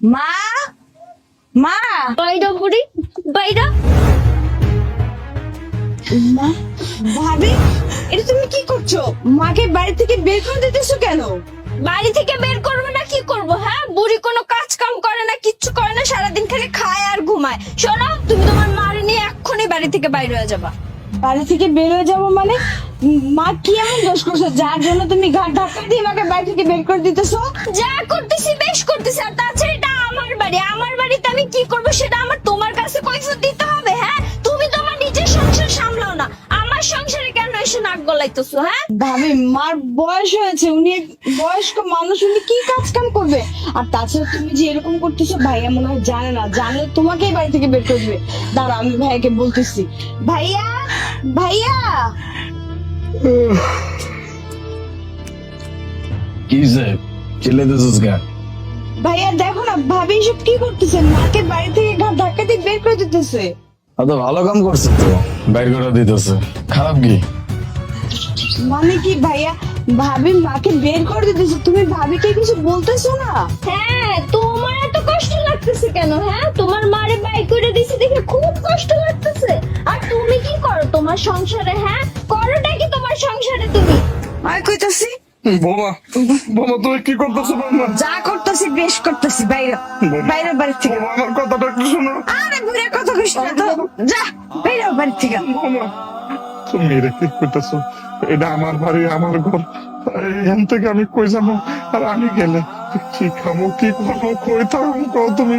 মা মা। বাইরা বুড়ি বাইরা মা ভাবি এটা তুমি কি করছ? মাকে বাড়ি থেকে বের করে দিতেছো কেন? বাড়ি থেকে বের করব না কি করব হ্যাঁ? বুড়ি কোনো কাজ কাম করে না কিচ্ছু করে না সারাদিন খালি খায় আর ঘুমায়। শোনো তুমি তোমার মারে নিয়ে এক্ষুনি বাড়ি থেকে বাইরে হয়ে যাবা। বাড়ি থেকে বের হয়ে যাব মানে? মা কি এমন দোষ করছ? যার জন্য তুমি ঘাট ধাক্কা দিয়ে মাকে বাড়ি থেকে বের করে দিতেছো? যা করতেছি বেশ করতেছি আর তাছাড়া বাড়ি আমার বাড়িতে আমি কি করব সেটা আমার তোমার কাছে কৈফিয়ত দিতে হবে হ্যাঁ? তুমি তোমার নিজের সংসার সামলাও না। আমার সংসারে কেন এসে নাক গলাইতেছো হ্যাঁ? ভাবি মার বয়স হয়েছে উনি এক বয়স্ক মানুষ উনি কি কাজ কাম করবে? আর তাছাড়া তুমি যে এরকম করতেছো ভাইয়া মনে হয় জানে না। জানলে তোমাকেই বাড়ি থেকে বের করে দিবে। দাঁড়া আমি ভাইয়াকে বলতেছি। ভাইয়া ভাইয়া! কি যে চিল্লাইতেছিস কেন? ভাইয়া দেখো না ভাবি এসব কি করতেছে? মাকে বাড়ি থেকে ঘাট ধাক্কা দিয়ে বের করে দিতেছে। তো ভালো কাম করছে তো। বাইর করে দিতেছে। খারাপ কি? মানে কি ভাইয়া ভাবি মাকে বের করে দিতেছে? তুমি ভাবিকে কিছু বলতেছো না? হ্যাঁ তোমার এত কষ্ট লাগতেছে কেন হ্যাঁ? তোমার মারে বাই করে দিছে দেখে খুব কষ্ট লাগতেছে। আর তুমি কি করো? তোমার সংসারে হ্যাঁ? করোটা কি তোমার সংসারে তুমি? আমি কইতাছি। বোমা বোমা তুমি কি করতেছো বোমা? যা করতেছি বেশ করতেছি বাইরে বাইরে বাড়ি থেকে। আমার কথাটা একটু শোনো। আরে ঘুরে কথা কইস না তো। যা বাইরে বাড়ি থেকে। বোমা তুমি এটা কি করতেছো? এটা আমার বাড়ি আমার ঘর। এখান থেকে আমি কই যাব? আর আমি গেলে কি খাব কি করব? কই থাকব কও তুমি?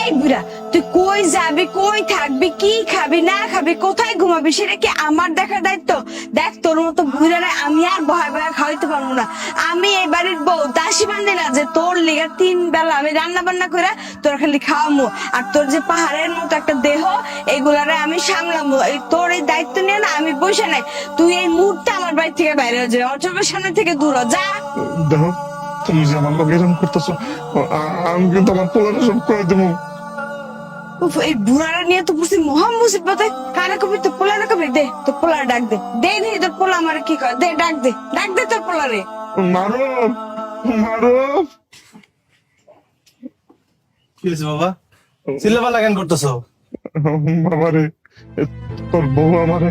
এই বুড়া তুই কই যাবি, কই থাকবি, কি খাবি, না খাবি, কোথায় ঘুমাবি, সেটা কি আমার দেখার দায়িত্ব? দেখ, তোর মতো বুড়ারে আমি আর ভয় ভয় খাওয়াইতে পারব না। আমি এই বাড়ির বউ দাসী বান্ধি না যে তোর লেগে তিন বেলা আমি রান্না বান্না করে তোর খালি খাওয়ামো। আর তোর যে পাহাড়ের মতো একটা দেহ, এগুলারে আমি সামলামো। এই তোর এই দায়িত্ব নিয়ে না আমি বসে নাই। তুই এই মুহূর্তে আমার বাড়ি থেকে বাইরে হয়ে চোখের সামনে থেকে দূর যা। দেখো, তুমি যে আমার লোক এরকম করতেছো আমি কিন্তু আমার পোলারে সব করে দেবো এই বুড়ারা নিয়ে তো বুঝছি মহা মুসিবতে কারে কবি তো পোলারে কবি দে। তো পোলার ডাক দে। দে দে তোর পোলা আমার কি কর দে ডাক দে। ডাক দে তোর পোলারে। মারো মারো কি হয়েছে বাবা? চিল্লাপাল্লা কেন করতেছো? বাবারে তোর বউ আমারে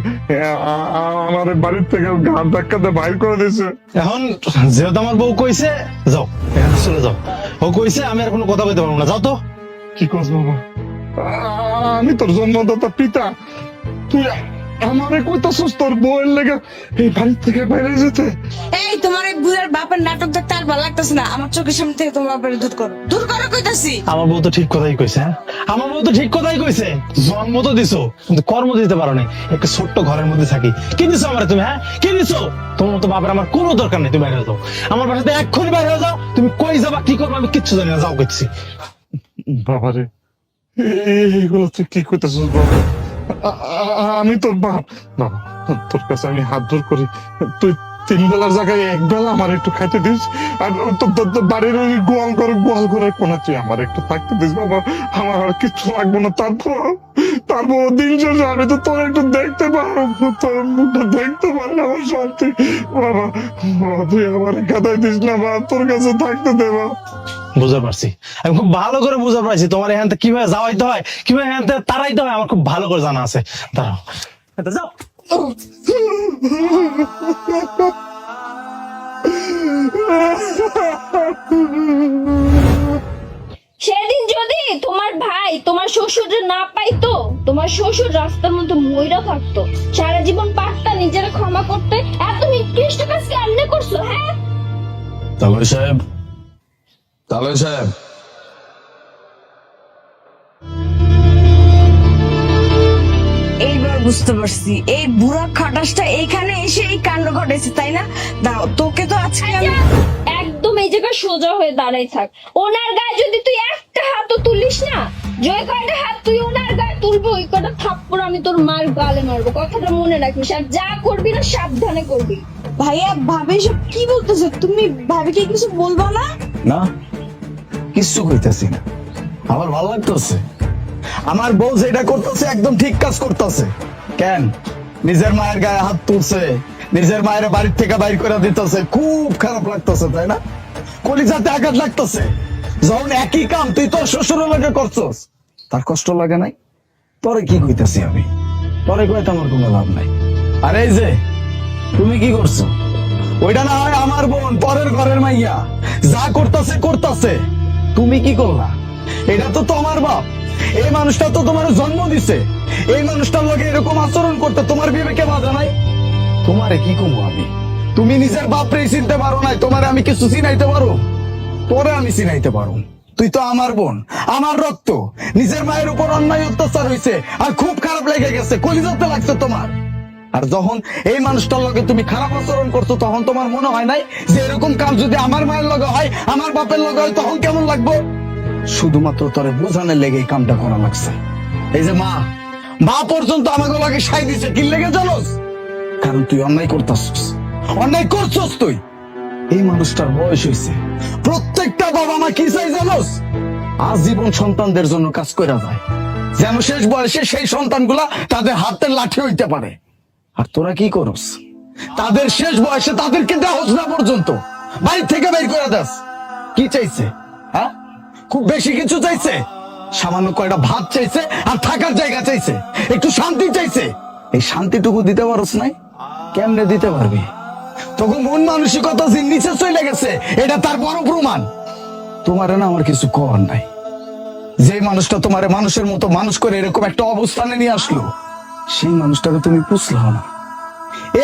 আমারে বাড়ির থেকে ঘাট ধাক্কাতে বাইর করে দিয়েছে। এখন যেহেতু আমার বউ কইছে যাও। চলে যাও। ও কইছে আমি আর কোনো কথা বলতে পারব না। যাও তো। কি করছ বাবা? আমি তোর জন্মদাতা পিতা। তুই আমারে কইতাছস তোর বউয়ের লেগে এই বাড়ি থেকে বাইরে যেতে। এই তোমার এই বুড়ার বাপের নাটক দেখতে আর ভালো লাগতেছে না। আমার চোখের সামনে থেকে তোমার বাপের দূর করো। দূর করো কইতাছি। আমার বউ তো ঠিক কথাই কইছে হ্যাঁ? আমার বউ তো ঠিক কথাই কইছে। জন্ম তো দিছো কিন্তু কর্ম দিতে পারো নাই। একটা ছোট্ট ঘরের মধ্যে থাকি। কি দিছো আমার তুমি হ্যাঁ? কি দিছো? তোমার মতো বাপের আমার কোনো দরকার নেই তুমি বাইরে যাও। আমার বাসাতে এক্ষুনি বাইরে যাও। তুমি কই যাবা কি করবে আমি কিচ্ছু জানি না। যাও কইছি বাবারে। কি আমি তোর বাপ বাবা তোর কাছে আমি হাত জোর করি। তুই তিন বেলার জায়গায় এক বেলা আমার একটু খাইতে দিস। আর তোর বাড়ির ওই গোয়াল করে গোয়াল করে কোনা তুই আমার একটু থাকতে দিস, বাবা। আমার আর কিচ্ছু লাগবে না। তারপর তারপর দিন শেষে আমি তো তোর একটু দেখতে পারব। তোর মুখটা দেখতে পারলে আমার শান্তি। বাবা তুই আমার কাদায় দিস না বাবা তোর কাছে থাকতে দে বাবা বুঝতে পারছি। আমি খুব ভালো করে বুঝতে পারছি তোমার এখান থেকে কীভাবে যাওয়াইতে হয় কীভাবে এখান থেকে তাড়াইতে হয় আমার খুব ভালো করে জানা আছে। দাঁড়াও। যাও। সেদিন যদি তোমার ভাই তোমার শ্বশুরে না পাইতো তোমার শ্বশুর রাস্তার মধ্যে ময়রা থাকতো সারা জীবন পারতা নিজেরা ক্ষমা করতে এত নিকৃষ্ট কাজ কেমনে করছ হ্যাঁ? তালয় সাহেব তালয় সাহেব এইবার বুঝতে পারছি। এই বুড়া খাটাসটা এইখানে এসে এই কাণ্ড ঘটেছে তাই না? দাঁড়াও তোকে তো আজকে আমি একদম এই জায়গায় সোজা হয়ে দাঁড়াই থাক। ওনার গায়ে যদি তুই একটা হাতও তুলিস না যে কয়টা হাত তুই ওনার গায়ে তুলবো ওই কটা থাপ্পড় আমি তোর মার গালে মারবো কথাটা মনে রাখিস। আর যা করবি না সাবধানে করবি। ভাইয়া ভাবে সব কি বলতেছে? তুমি ভাবিকে কিছু বলব না? না। কিচ্ছু কইতাছি না। আমার ভালো লাগতেছে। আমার বউ যেটা করতেছে, একদম ঠিক কাজ করতেছে। কেন? নিজের মায়ের গায়ে হাত তুলছে, নিজের মায়ের বাড়ির থেকে বাইর করে দিতেছে। খুব খারাপ লাগতেছে, তাই না? কলিজাতে আঘাত লাগতেছে। যখন একই কাম তুই তোর শ্বশুরের লাগে করছস, তার কষ্ট লাগে নাই? পরে কি কইতাছি আমি? পরে কইতে আমার কোনো লাভ নাই। আর এই যে, তুমি কি করছ? ওইটা না হয় আমার বোন, পরের ঘরের মাইয়া। যা করতাছে করতাছে। তুমি কি করলা? এটা তো তোমার বাপ। এই মানুষটা তো তোমার জন্ম দিছে। এই মানুষটার লগে এরকম আচরণ করতে তোমার বিবেকে বাধা নাই? তোমারে কি কমু আমি? তুমি নিজের বাপরে চিনতে পারো নাই, তোমারে আমি কিছু চিনাইতে পারো তোরে আমি চিনাইতে পারো তুই তো আমার বোন, আমার রক্ত। নিজের মায়ের উপর অন্যায় অত্যাচার হয়েছে আর খুব খারাপ লেগে গেছে। কলিজাতে লাগছে তোমার। আর যখন এই মানুষটার লগে তুমি খারাপ আচরণ করছ, তখন তোমার মনে হয় নাই যে এরকম কাজ যদি আমার মায়ের লগে হয়, আমার বাপের লগে হয়, তখন কেমন লাগবে? শুধুমাত্র তোরে বোঝানোর লেগে কামটা করা লাগছে। এই যে মা মা পর্যন্ত আমাকে লগে সাই দিছে, কি লেগে জানোস? কারণ তুই অন্যায় করতাছিস। অন্যায় করছস তুই। এই মানুষটার বয়স হয়েছে প্রত্যেকটা বাবা মা কি চাই জানোস? আজীবন সন্তানদের জন্য কাজ করে যায়। যেন শেষ বয়সে সেই সন্তানগুলা তাদের হাতের লাঠি হইতে পারে। আর তোরা কি করস? তাদের শেষ বয়সে তাদেরকে দেহস না পর্যন্ত। বাড়ি থেকে বের করে দাস। কি চাইছে? হ্যাঁ? খুব বেশি কিছু চাইছে? সামান্য কয়টা ভাত চাইছে আর থাকার জায়গা চাইছে। একটু শান্তি চাইছে। এই শান্তিটুকু দিতে পারস নাই? কেমনে দিতে পারবি? তখন মন মানসিকতা যে নিচে চলে গেছে, এটা তার বড় প্রমাণ। তোমার না আমার কিছু করার নাই। যে মানুষটা তোমার মানুষের মতো মানুষ করে এরকম একটা অবস্থানে নিয়ে আসলো সেই মানুষটাকে তুমি পুষলাও না।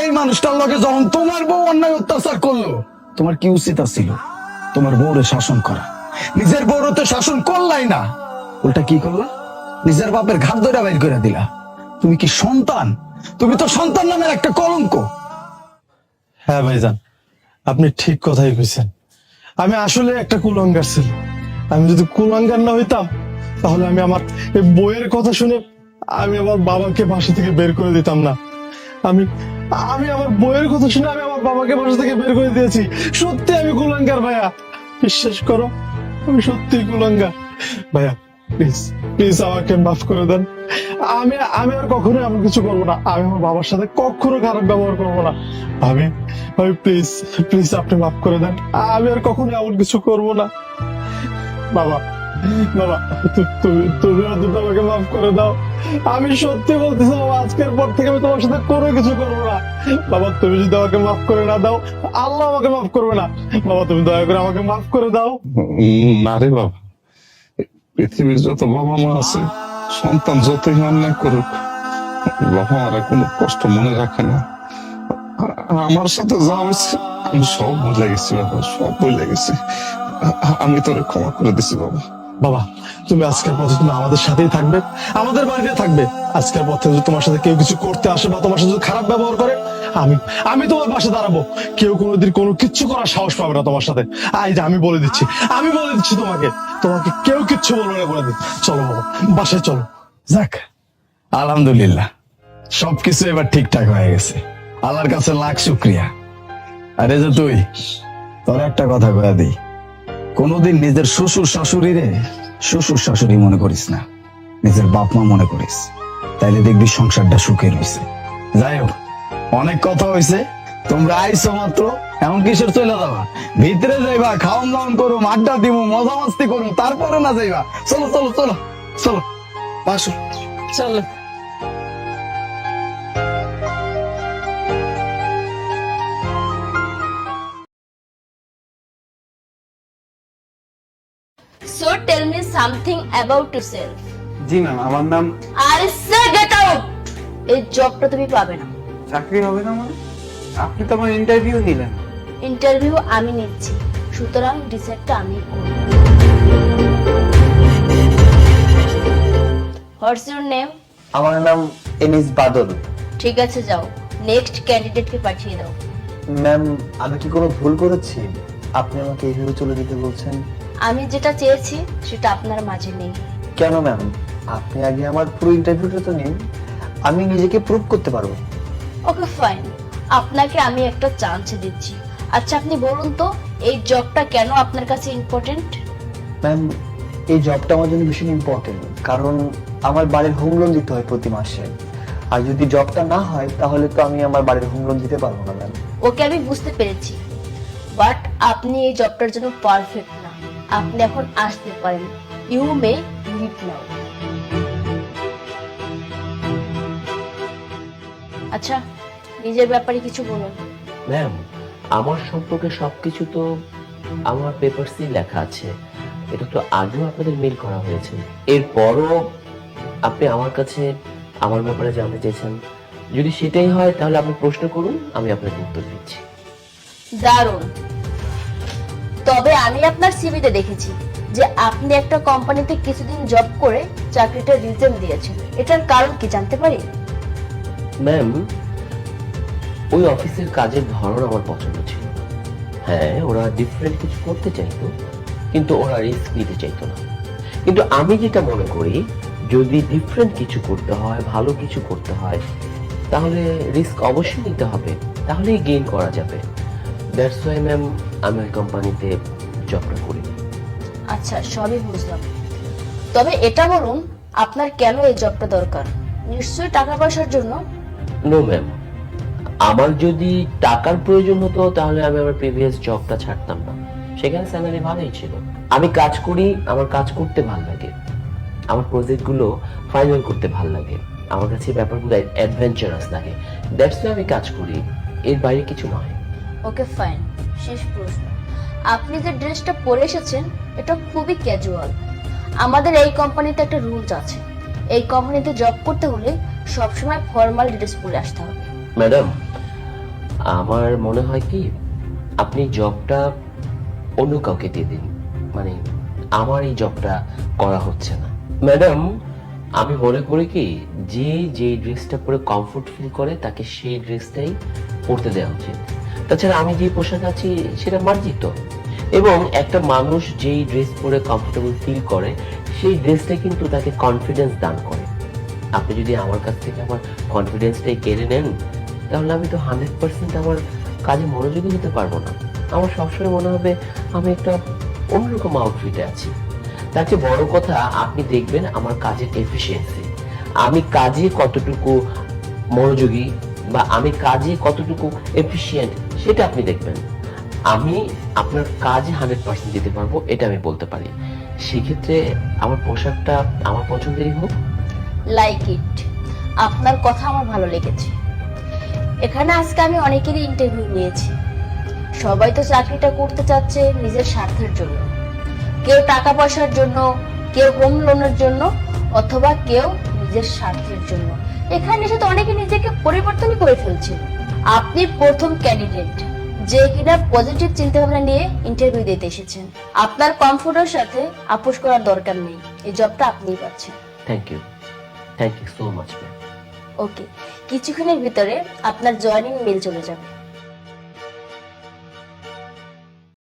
এই মানুষটার লগে যখন তোমার বউ অন্যায় অত্যাচার করল তোমার কি উচিত ছিল তোমার বউরে শাসন করা। নিজের বউরে তো শাসন করলাই না। উল্টা কি করলা? নিজের বাপের ঘাট ধরে বাইর করে দিলা। তুমি কি সন্তান? তুমি তো সন্তান নামের একটা কলঙ্ক। হ্যাঁ ভাইজান আপনি ঠিক কথাই কইছেন। আমি আসলে একটা কুলঙ্গার ছিল আমি যদি কুলঙ্গার না হইতাম তাহলে আমি আমার এই বইয়ের কথা শুনে আমি আমার বাবাকে বাসা থেকে বের করে দিতাম না। আমি আমি আমার বইয়ের কথা শুনে আমি আমার বাবাকে বাসা থেকে বের করে দিয়েছি। সত্যি আমি কুলঙ্গার ভাইয়া। বিশ্বাস করো, আমি সত্যি কুলঙ্গার ভাইয়া প্লিজ প্লিজ আমাকে মাফ করে দেন। আমি আমি আর কখনো এমন কিছু করব না। আমি আমার বাবার সাথে কখনো খারাপ ব্যবহার করব না। আমি আমি প্লিজ প্লিজ আপনি মাফ করে দেন। আমি আর কখনো এমন কিছু করব না। বাবা বাবা তুমি তুমি অন্তত আমাকে মাফ করে দাও। আমি সত্যি বলতেছি আজকের পর থেকে আমি তোমার সাথে কোনো কিছু করব না। বাবা, তুমি যদি আমাকে মাফ করে না দাও, আল্লাহ আমাকে মাফ করবে না। বাবা, তুমি দয়া করে আমাকে মাফ করে দাও। না রে বাবা, পৃথিবীর যত বাবা মা আছে, সন্তান যতই অন্যায় করুক, বাবা মারা কোনো কষ্ট মনে রাখে না। আমার সাথে যা হয়েছে, আমি সব ভুলে গেছি বাবা, সব ভুলে গেছি। আমি তোরে ক্ষমা করে দিছি বাবা। বাবা তুমি আজকের পথে তুমি আমাদের সাথেই থাকবে। আমাদের বাড়িতে থাকবে। আজকের পথে যদি তোমার সাথে কেউ কিছু করতে আসে বা তোমার সাথে যদি খারাপ ব্যবহার করে আমি আমি তোমার পাশে দাঁড়াবো। কেউ কোনোদিন কোনো কিচ্ছু করার সাহস পাবে না তোমার সাথে। আই যে আমি বলে দিচ্ছি। আমি বলে দিচ্ছি তোমাকে। তোমাকে কেউ কিচ্ছু বলবে না বলে দিই চলো বাবা বাসায় চলো। যাক। আলহামদুলিল্লাহ। সবকিছু এবার ঠিকঠাক হয়ে গেছে। আল্লাহর কাছে লাখ শুক্রিয়া। আরে যে তুই তোর একটা কথা কয়া দিই। কোনোদিন নিজের শ্বশুর শাশুড়ি রে শ্বশুর শাশুড়ি মনে করিস না, নিজের বাপ মা মনে করিস। তাইলে দেখবি সংসারটা সুখে রয়েছে যাই হোক, অনেক কথা হয়েছে তোমরা আইসো মাত্র এমন কিসের চলে যাবা? ভিতরে যাইবা খাওয়ান দাওয়ান করো আড্ডা দিব মজা মাস্তি করুন তারপরে না যাইবা। চলো চলো চলো চলো আসো চলো। Tell me something about yourself. জি ম্যাম আমার নাম আর সে গেট আউট এই জবটা তুমি পাবে না। চাকরি হবে না মানে? আপনি তো আমার ইন্টারভিউ নিলেন। ইন্টারভিউ আমি নিচ্ছি। সুতরাং ডিসাইডটা আমি করব। হোয়াটস ইউর নেম আমার নাম এনিস বাদল। ঠিক আছে যাও। নেক্সট ক্যান্ডিডেটকে পাঠিয়ে দাও। ম্যাম আমি কি কোনো ভুল করেছি? আপনি আমাকে এইভাবে চলে যেতে বলছেন? আমি যেটা চেয়েছি সেটা আপনার মাঝে নেই। কেন ম্যাম? আপনি আগে আমার পুরো ইন্টারভিউটা তো নিন। আমি নিজেকে প্রুভ করতে পারব। ওকে ফাইন আপনাকে আমি একটা চান্স দিচ্ছি। আচ্ছা আপনি বলুন তো এই জবটা কেন আপনার কাছে ইম্পর্টেন্ট ম্যাম এই জবটা আমার জন্য ভীষণ ইম্পর্টেন্ট কারণ আমার বাড়ির হোম লোন দিতে হয় প্রতি মাসে। আর যদি জবটা না হয় তাহলে তো আমি আমার বাড়ির হোম লোন দিতে পারব না ম্যাম। ওকে আমি বুঝতে পেরেছি। বাট আপনি এই জবটার জন্য পারফেক্ট আপনি এখন আসতে পারেন। You may leave now. আচ্ছা নিজের ব্যাপারে কিছু বলুন। ম্যাম আমার সম্পর্কে সবকিছু তো আমার পেপারসই লেখা আছে। এটা তো আগেও আপনাদের মেল করা হয়েছে। এরপরও আপনি আমার কাছে আমার ব্যাপারে জানতে চেয়েছেন। যদি সেটাই হয় তাহলে আপনি প্রশ্ন করুন আমি আপনাকে উত্তর দিচ্ছি। দারুণ। তবে আমি আপনার সিভিতে দেখেছি যে আপনি একটা কোম্পানিতে কিছুদিন জব করে চাকরিটা রিজেন দিয়েছেন। এটার কারণ কি জানতে পারি? ম্যাম ওই অফিসের কাজের ধরন আমার পছন্দ ছিল। হ্যাঁ ওরা ডিফারেন্ট কিছু করতে চাইতো, কিন্তু ওরা রিস্ক নিতে চাইতো না। কিন্তু আমি যেটা মনে করি, যদি ডিফারেন্ট কিছু করতে হয়, ভালো কিছু করতে হয়, তাহলে রিস্ক অবশ্যই নিতে হবে, তাহলেই গেইন করা যাবে। দ্যাটস ওয়াই ম্যাম আমি ওই কোম্পানিতে জবটা করি আচ্ছা সবই বুঝলাম। তবে এটা বলুন আপনার কেন এই জবটা দরকার? নিশ্চয়ই টাকা পয়সার জন্য? নো ম্যাম আমার যদি টাকার প্রয়োজন হতো তাহলে আমি আমার প্রিভিয়াস জবটা ছাড়তাম না। সেখানে স্যালারি ভালোই ছিল। আমি কাজ করি আমার কাজ করতে ভালো লাগে। আমার প্রজেক্টগুলো ফাইনাল করতে ভালো লাগে। আমার কাছে ব্যাপারগুলো অ্যাডভেঞ্চারাস লাগে। দ্যাটস আমি কাজ করি। এর বাইরে কিছু নয়। ওকে ফাইন শেষ প্রশ্ন। আপনি যে ড্রেসটা পরে এসেছেন, এটা খুবই ক্যাজুয়াল আমাদের এই কোম্পানিতে একটা রুলস আছে। এই কোম্পানিতে জব করতে হলে সবসময় ফর্মাল ড্রেস পরে আসতে হবে। ম্যাডাম আমার মনে হয় কি, আপনি জবটা অন্য কাউকে দিয়ে দিন। মানে আমার এই জবটা করা হচ্ছে না। ম্যাডাম আমি মনে করি কি, যে যে ড্রেসটা পরে কমফোর্ট ফিল করে, তাকে সেই ড্রেসটাই পরতে দেওয়া উচিত। তাছাড়া আমি যে পোশাক আছি, সেটা মার্জিত। এবং একটা মানুষ যেই ড্রেস পরে কমফোর্টেবল ফিল করে, সেই ড্রেসটা কিন্তু তাকে কনফিডেন্স দান করে। আপনি যদি আমার কাছ থেকে আমার কনফিডেন্সটাই কেড়ে নেন, তাহলে আমি তো হান্ড্রেড পার্সেন্ট আমার কাজে মনোযোগী হতে পারব না। আমার সবসময় মনে হবে আমি একটা অন্যরকম আউটফিটে আছি। তার চেয়ে বড় কথা, আপনি দেখবেন আমার কাজের এফিসিয়েন্সি আমি কাজে কতটুকু মনোযোগী বা আমি কাজে কতটুকু এফিসিয়েন্ট সেটা আপনি দেখবেন। আমি আপনার কাজে হান্ড্রেড পার্সেন্ট দিতে পারব, এটা আমি বলতে পারি। সেক্ষেত্রে আমার পোশাকটা আমার পছন্দেরই হোক। লাইক ইট আপনার কথা আমার ভালো লেগেছে। এখানে আজকে আমি অনেকেরই ইন্টারভিউ নিয়েছি। সবাই তো চাকরিটা করতে চাচ্ছে নিজের স্বার্থের জন্য। কেউ টাকা পয়সার জন্য, কেউ হোম লোনের জন্য, অথবা কেউ নিজের স্বার্থের জন্য। এখানে এসে তো অনেকে নিজেকে পরিবর্তনই করে ফেলছে। আপনি প্রথম ক্যান্ডিডেট যে কিনা পজিটিভ চিন্তা ভাবনা নিয়ে ইন্টারভিউ দিতে এসেছেন। আপনার কমফোর্টের সাথে আপোষ করার দরকার নেই। এই জবটা আপনিই পাচ্ছেন। Thank you thank you so much okay কিছুক্ষণের ভিতরে আপনার জয়েনিং মেল চলে যাবে।